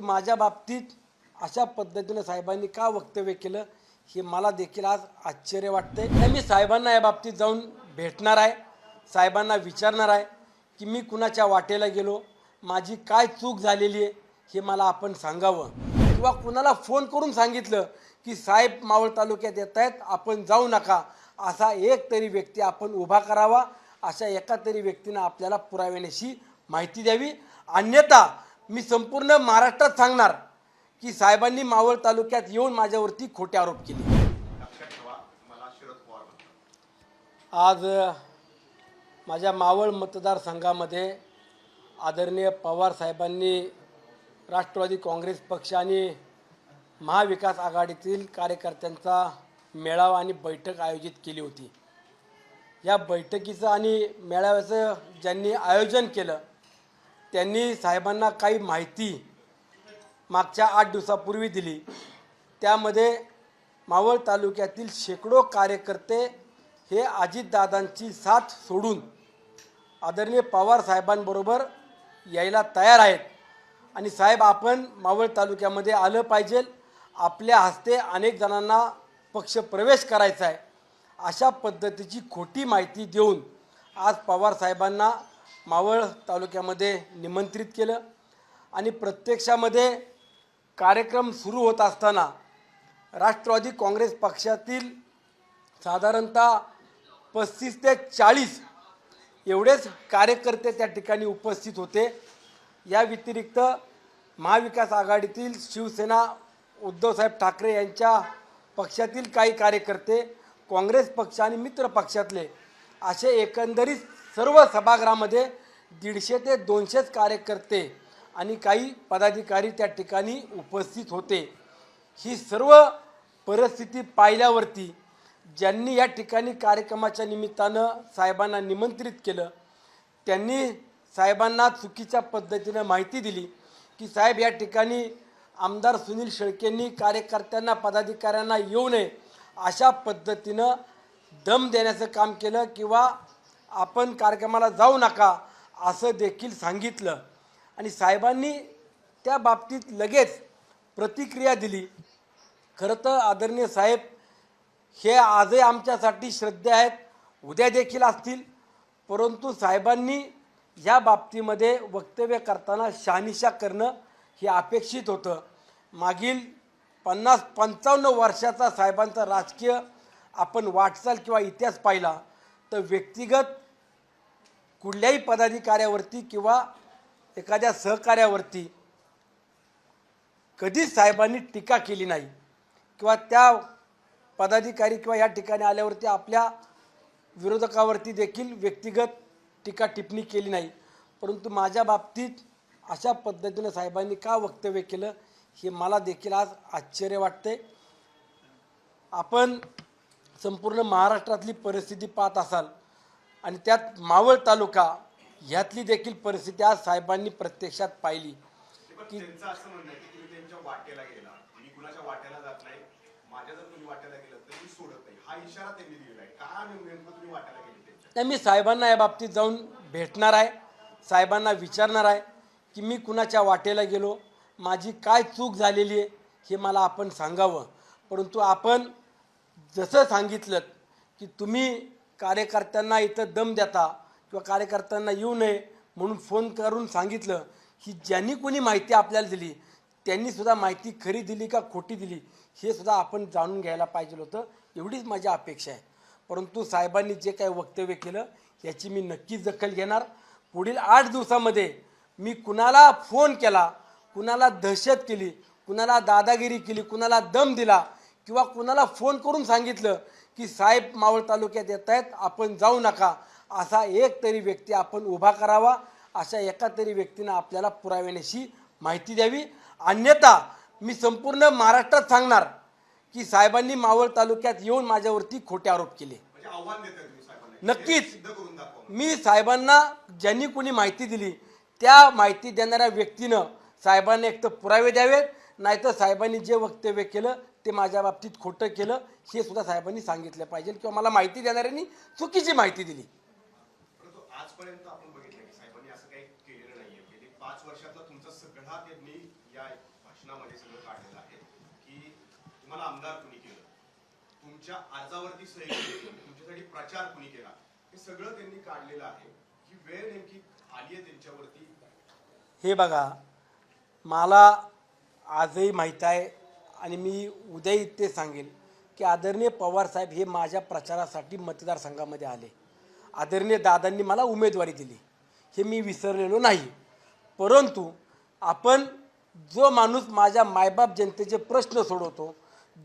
माझ्या बाबतीत अशा पद्धतीनं साहेबांनी का वक्तव्य केलं हे मला देखील आज आश्चर्य वाटतंय. तर मी साहेबांना या बाबतीत जाऊन भेटणार आहे. साहेबांना विचारणार आहे की मी कुणाच्या वाटेला गेलो माझी काय चूक झालेली आहे हे मला आपण सांगावं. किंवा कुणाला फोन करून सांगितलं की साहेब मावळ तालुक्यात येत आहेत आपण जाऊ नका. असा एक तरी व्यक्ती आपण उभा करावा अशा एका तरी व्यक्तीनं आपल्याला पुराव्यानेशी माहिती द्यावी. अन्यथा मी संपूर्ण महाराष्ट्रात सांगणार की साहेबांनी मावळ तालुक्यात येऊन माझ्यावरती खोटे आरोप केले. आज माझ्या मावळ मतदारसंघामध्ये आदरणीय पवार साहेबांनी राष्ट्रवादी काँग्रेस पक्ष आणि महाविकास आघाडीतील कार्यकर्त्यांचा मेळावा आणि बैठक आयोजित केली होती. या बैठकीचं आणि मेळाव्याचं ज्यांनी आयोजन केलं त्यांनी साहेबांना काही माहिती मागच्या आठ दिवसापूर्वी दिली. त्यामध्ये मावळ तालुक्यातील शेकडो कार्यकर्ते हे अजितदादांची साथ सोडून आदरणीय पवार साहेबांबरोबर यायला तयार आहेत. आणि साहेब आपण मावळ तालुक्यामध्ये आलं पाहिजे. आपल्या हस्ते अनेक जणांना पक्ष प्रवेश करायचा आहे. अशा पद्धतीची खोटी माहिती देऊन आज पवार साहेबांना मावळ तालुक्यामध्ये निमंत्रित केलं आणि प्रत्यक्षामध्ये कार्यक्रम सुरू होत असताना राष्ट्रवादी काँग्रेस पक्षातील साधारणतः पस्तीस ते चाळीस एवढेच कार्यकर्ते त्या ठिकाणी उपस्थित होते. या व्यतिरिक्त महाविकास आघाडीतील शिवसेना उद्धवसाहेब ठाकरे यांच्या पक्षातील काही कार्यकर्ते काँग्रेस पक्ष आणि मित्र पक्षातले असे एकंदरीत सर्व सभागृहामध्ये दीडशे ते दोनशेच कार्यकर्ते आणि काही पदाधिकारी त्या ठिकाणी उपस्थित होते. ही सर्व परिस्थिती पाहिल्यावरती ज्यांनी या ठिकाणी कार्यक्रमाच्या निमित्तानं साहेबांना निमंत्रित केलं त्यांनी साहेबांना चुकीच्या पद्धतीनं माहिती दिली की साहेब या ठिकाणी आमदार सुनील शेळकेंनी कार्यकर्त्यांना पदाधिकाऱ्यांना येऊ नये अशा पद्धतीनं दम देण्याचं काम केलं किंवा आपण कार्यक्रमाला जाऊ नका असं देखील सांगितलं. आणि साहेबांनी त्या बाबतीत लगेच प्रतिक्रिया दिली. खरं तर आदरणीय साहेब हे आजही आमच्यासाठी श्रद्धे आहेत उद्या देखील असतील. परंतु साहेबांनी ह्या बाबतीमध्ये वक्तव्य करताना शहानिशा करणं हे अपेक्षित होतं. मागील पन्नास पंचावन्न वर्षाचा साहेबांचा राजकीय आपण वाटचाल किंवा इतिहास पाहिला तर व्यक्तिगत कुठल्याही पदाधिकाऱ्यावरती किंवा एखाद्या सहकार्यावरती कधीच साहेबांनी टीका केली नाही. किंवा त्या पदाधिकारी किंवा या ठिकाणी आल्यावरती आपल्या विरोधकावरती देखील व्यक्तिगत टीका टिप्पणी केली नाही. परंतु माझ्या बाबतीत अशा पद्धतीनं साहेबांनी का वक्तव्य केलं हे मला देखील आज आश्चर्य वाटते आपण संपूर्ण महाराष्ट्रातली परिस्थिती पाहत असाल आणि त्यात मावळ तालुका ह्यातली देखील परिस्थिती आज साहेबांनी प्रत्यक्षात पाहिली. की नाही मी साहेबांना या बाबतीत जाऊन भेटणार आहे. साहेबांना विचारणार आहे की मी कुणाच्या वाटेला गेलो? माझी काय चूक झालेली आहे? हे मला आपण सांगावं. परंतु आपण जसं सांगितलं की तुम्ही कार्यकर्त्यांना इथं दम देता किंवा कार्यकर्त्यांना येऊ नये म्हणून फोन करून सांगितलं की ज्यांनी कोणी माहिती आपल्याला दिली त्यांनीसुद्धा माहिती खरी दिली का खोटी दिली हे सुद्धा आपण जाणून घ्यायला पाहिजे होतं. एवढीच माझी अपेक्षा आहे. परंतु साहेबांनी जे काही वक्तव्य केलं याची मी नक्कीच दखल घेणार. पुढील आठ दिवसामध्ये मी कुणाला फोन केला कुणाला दहशत केली कुणाला दादागिरी केली कुणाला दम दिला किंवा कुणाला फोन करून सांगितलं की साहेब मावळ तालुक्यात येत आहेत आपण जाऊ नका. असा एक तरी व्यक्ती आपण उभा करावा. अशा एका तरी व्यक्तीनं आपल्याला पुराव्यानेशी माहिती द्यावी. अन्यथा मी संपूर्ण महाराष्ट्रात सांगणार की साहेबांनी मावळ तालुक्यात येऊन माझ्यावरती खोटे आरोप केले. म्हणजे नक्कीच. मी साहेबांना ज्यांनी कोणी माहिती दिली त्या माहिती देणाऱ्या व्यक्तीनं साहेबांना एक तर पुरावे द्यावेत नाहीतर साहेबांनी जे वक्तव्य केलं ते माझ्या बाबतीत खोटं केलं हे सुद्धा साहेबांनी सांगितलं पाहिजे किंवा मला माहिती देणाऱ्यांनी चुकीची माहिती दिली. परंतु आजपर्यंत आपण बघितलं की साहेबांनी असं काही केलेलं नाहीये. गेली पाच वर्षातला तुमचा सगळा त्यांनी या भाषणामध्ये सगळं काढलेलं आहे की तुम्हाला आमदार कुणी केलं? तुमच्या अर्जावरती सही केली? तुमच्यासाठी प्रचार कुणी केला? हे सगळं त्यांनी काढलेलं आहे. ही वेळ नेमकी आली आहे त्यांच्यावरती? हे बघा मला आजही माहीत आहे आणि मी उद्याही ते सांगेल की आदरणीय पवार साहेब हे माझ्या प्रचारासाठी मतदारसंघामध्ये आले. आदरणीय दादांनी मला उमेदवारी दिली. हे मी विसरलेलो नाही. परंतु आपण जो माणूस माझ्या मायबाप जनतेचे प्रश्न सोडवतो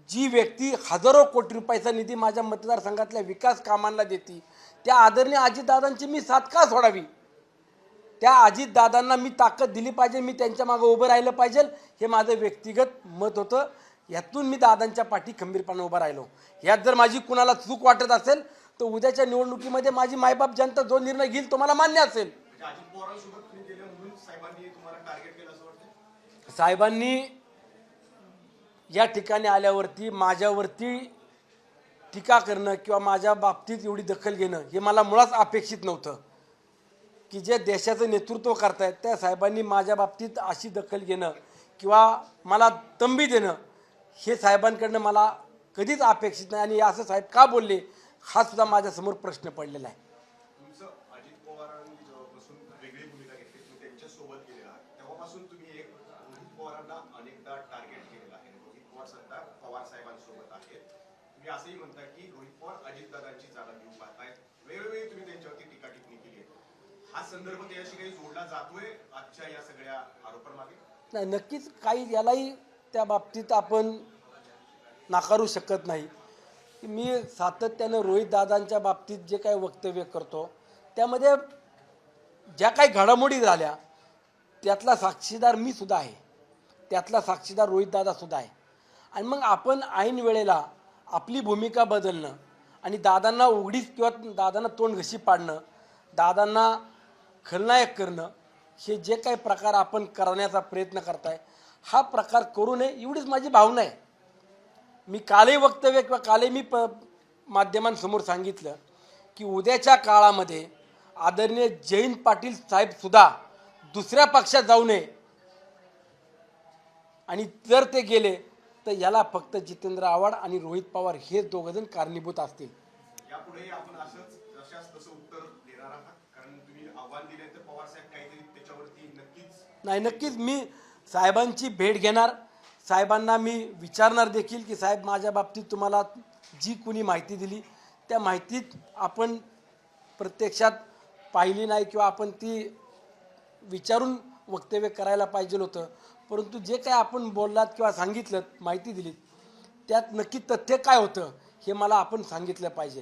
जी व्यक्ती हजारो कोटी रुपयाचा निधी माझ्या मतदारसंघातल्या विकास कामांना देते त्या आदरणीय आजीदादांची मी साथ का सोडावी? त्या अजितदादांना मी ताकद दिली पाहिजे मी त्यांच्या मागं उभं राहिलं पाहिजे हे माझं व्यक्तिगत मत होतं. यातून मी दादांच्या पाठी खंबीरपणे उभं राहिलो. यात जर माझी कुणाला चूक वाटत असेल तर उद्याच्या निवडणुकीमध्ये माझी मायबाप जनता जो निर्णय घेईल तो मला मान्य असेल. म्हणजे साहेबांनी या ठिकाणी आल्यावरती माझ्यावरती टीका करणं किंवा माझ्या बाबतीत एवढी दखल घेणं हे मला मुळात अपेक्षित नव्हतं. की जे देशाचं नेतृत्व करतायत त्या साहेबांनी माझ्या बाबतीत अशी दखल घेणं किंवा मला तंबी देणं हे साहेबांकडनं मला कधीच अपेक्षित नाही आणि असं साहेब का बोलले? हा सुद्धा माझ्यासमोर प्रश्न पडलेला आहे. तुमचं अजित पवारांनी जेव्हापासून वेगळी भूमिका घेतली तुम्ही त्यांच्यासोबत गेलेला आहात तेव्हापासून तुम्ही एक रोहित पवारांना अनेकदा टार्गेट केलेलं आहे. रोहित पवार सध्या पवार साहेबांसोबत आहेत. तुम्ही असंही म्हणता की रोहित पवार अजितदादांची जागा पाहतायत. वेळोवेळी तुम्ही त्यांच्यावरती टीका टिप्पणी केली आहे. हा संदर्भ त्याच्याशी काही जोडला जातोय आजच्या या सगळ्या आरोपांमागे? नाही नक्कीच काही यालाही त्या बाबतीत आपण नाकारू शकत नाही. मी सातत्यानं रोहितदादांच्या बाबतीत जे काही वक्तव्य करतो त्यामध्ये ज्या काही घडामोडी झाल्या त्यातला साक्षीदार मी सुद्धा आहे. त्यातला साक्षीदार रोहितदादा सुद्धा आहे. आणि मग आपण ऐन वेळेला आपली भूमिका बदलणं आणि दादांना उघडीच किंवा दादांना तोंड घशी पाडणं दादांना खलनायक करणं हे जे काही प्रकार आपण करण्याचा प्रयत्न करताय हा प्रकार करू नये एवढीच माझी भावना आहे. मी कालही वक्तव्य किंवा कालही मी प माध्यमांसमोर सांगितलं की उद्याच्या काळामध्ये आदरणीय जयंत पाटील साहेब सुद्धा दुसऱ्या पक्षात जाऊ नये. आणि जर ते गेले तर याला फक्त जितेंद्र आव्हाड आणि रोहित पवार हे दोघंजण कारणीभूत असतील. नाही नक्कीच मी साहेबांची भेट घेणार. साहेबांना मी विचारणार देखील की साहेब माझ्या बाबतीत तुम्हाला जी कुणी माहिती दिली त्या माहितीत आपण प्रत्यक्षात पाहिली नाही किंवा आपण ती विचारून वक्तव्य करायला पाहिजे होतं. परंतु जे काय आपण बोललात किंवा सांगितलं माहिती दिलीत त्यात नक्की तथ्य काय होतं हे मला आपण सांगितलं पाहिजे.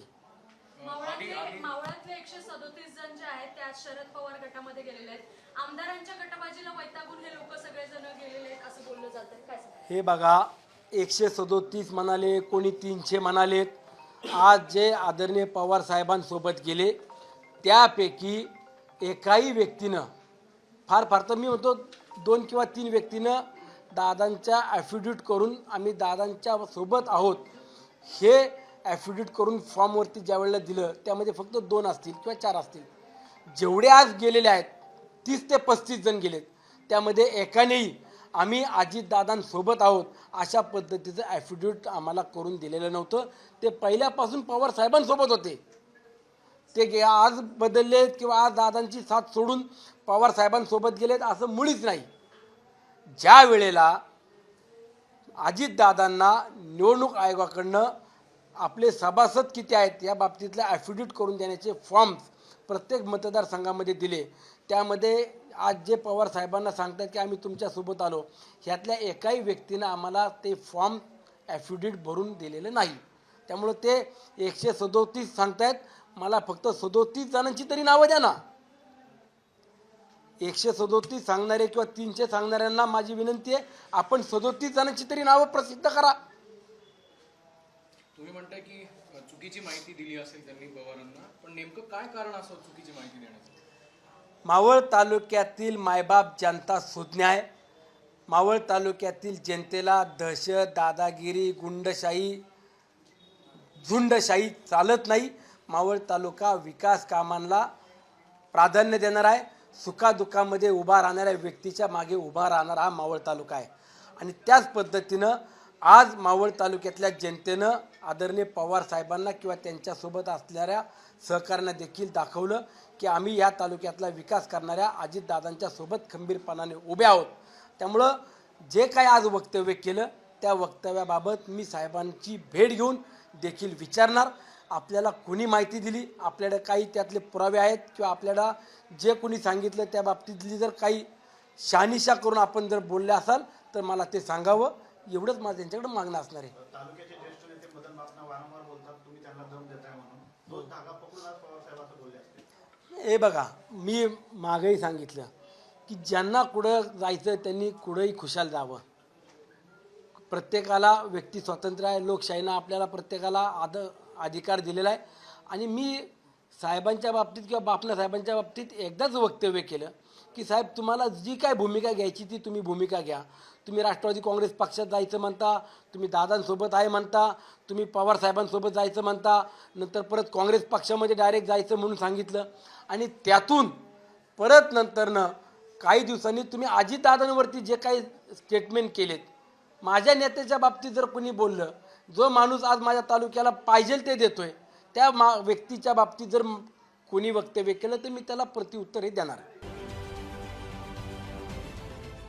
मावळातले एकशे सदोतीस जण जे आहेत त्यात शरद पवार गटामध्ये गेलेले आहेत. आमदारांच्या गटबाजीला वैतागून हे लोक सगळेजण गेलेले आहेत असं बोललं जातं. काय हे बघा एकशे सदोतीस म्हणाले कोणी तीनशे म्हणालेत आज जे आदरणीय पवार साहेबांसोबत गेले त्यापैकी एकाही व्यक्तीनं फार फार तर मी म्हणतो दोन किंवा तीन व्यक्तीनं दादांच्या ॲफिडेविट करून आम्ही दादांच्या सोबत आहोत. हे ॲफिडेविट करून फॉर्मवरती ज्या वेळेला दिलं त्यामध्ये फक्त दोन असतील किंवा चार असतील. जेवढे आज गेलेले आहेत तीस ते पस्तीस जण गेलेत. त्यामध्ये एकानेही आम्ही अजितदादांसोबत आहोत अशा पद्धतीचं ॲफिडेविट आम्हाला करून दिलेलं नव्हतं. ते पहिल्यापासून पवार साहेबांसोबत होते. ते गे आज बदललेत किंवा आज दादांची साथ सोडून पवार साहेबांसोबत गेलेत असं मुळीच नाही. ज्या वेळेला अजितदादांना निवडणूक आयोगाकडनं आपले सभासद किती आहेत या बाबतीतलं ॲफिडेविट करून देण्याचे फॉर्म्स प्रत्येक मतदारसंघामध्ये दिले. त्यामध्ये आज जे पवार साहेबांना सांगतात की आम्ही तुमच्यासोबत आलो. ह्यातल्या एकाही व्यक्तीनं आम्हाला ते फॉर्म ॲफिडेविट भरून दिलेलं नाही. त्यामुळं ते एकशे सदोतीस सांगतायत मला फक्त सदोतीस जणांची तरी नावं द्या ना. एकशे सदोतीस सांगणारे किंवा तीनशे सांगणाऱ्यांना माझी विनंती आहे आपण सदोतीस जणांची तरी नावं प्रसिद्ध करा. तुम्ही म्हणताय की चुकीची माहिती दिली असेल त्यांनी पवारांना पण नेमकं काय कारण असं चुकीची माहिती देण्याचं? मावळ तालुक्यातील मायबाप जनता सुज्ञ आहे मावळ तालुक्यातील जनतेला दहशत दादागिरी गुंडशाही झुंडशाही चालत नाही. मावळ तालुका विकास कामांना प्राधान्य देणार आहे. सुखादुःखामध्ये उभा राहणाऱ्या व्यक्तीच्या मागे उभा राहणारा हा मावळ तालुका आहे. आणि त्याच पद्धतीनं आज मावळ तालुक्यातल्या जनतेनं आदरणीय पवार साहेबांना किंवा त्यांच्यासोबत असणाऱ्या सहकाऱ्यांना देखील दाखवलं की आम्ही या तालुक्यातला विकास करणाऱ्या अजितदादांच्या सोबत खंबीरपणाने उभे आहोत. त्यामुळं जे काही आज वक्तव्य केलं त्या वक्तव्याबाबत मी साहेबांची भेट घेऊन देखील विचारणार. आपल्याला कोणी माहिती दिली? आपल्याला काही त्यातले पुरावे आहेत किंवा आपल्याला जे कोणी सांगितलं त्या बाबतीतली जर काही शहानिशा करून आपण जर बोलले असाल तर मला ते सांगावं. एवढंच मला त्यांच्याकडे मागणं असणार आहे. तालुक्याचे ज्येष्ठ नेते मदन बापना वारंवार बोलतात तुम्ही त्यांना दम देताय म्हणून. तो धागा पकडून आज पवार साहेब असं बोलले असते हे बघा मी मागेही सांगितलं की ज्यांना कुठं जायचं त्यांनी कुठंही खुशाल जावं. प्रत्येकाला व्यक्ती स्वातंत्र्य आहे लोकशाहीनं आपल्याला प्रत्येकाला आद अधिकार दिलेला आहे. आणि मी साहेबांच्या बाबतीत किंवा बापना साहेबांच्या बाबतीत एकदाच वक्तव्य केलं की साहेब तुम्हाला जी काय भूमिका घ्यायची ती तुम्ही भूमिका घ्या. तुम्ही राष्ट्रवादी काँग्रेस पक्षात जायचं म्हणता तुम्ही दादांसोबत आहे म्हणता तुम्ही पवार साहेबांसोबत जायचं म्हणता नंतर परत काँग्रेस पक्षामध्ये डायरेक्ट जायचं म्हणून सांगितलं आणि त्यातून परत नंतरनं काही दिवसांनी तुम्ही अजितदादांवरती जे काही स्टेटमेंट केलेत माझ्या नेत्याच्या बाबतीत जर कोणी बोललं जो माणूस आज माझ्या तालुक्याला पाहिजे ते देतोय त्या मा व्यक्तीच्या बाबतीत जर कोणी वक्तव्य केलं तर मी त्याला प्रतिउत्तरही हे देणार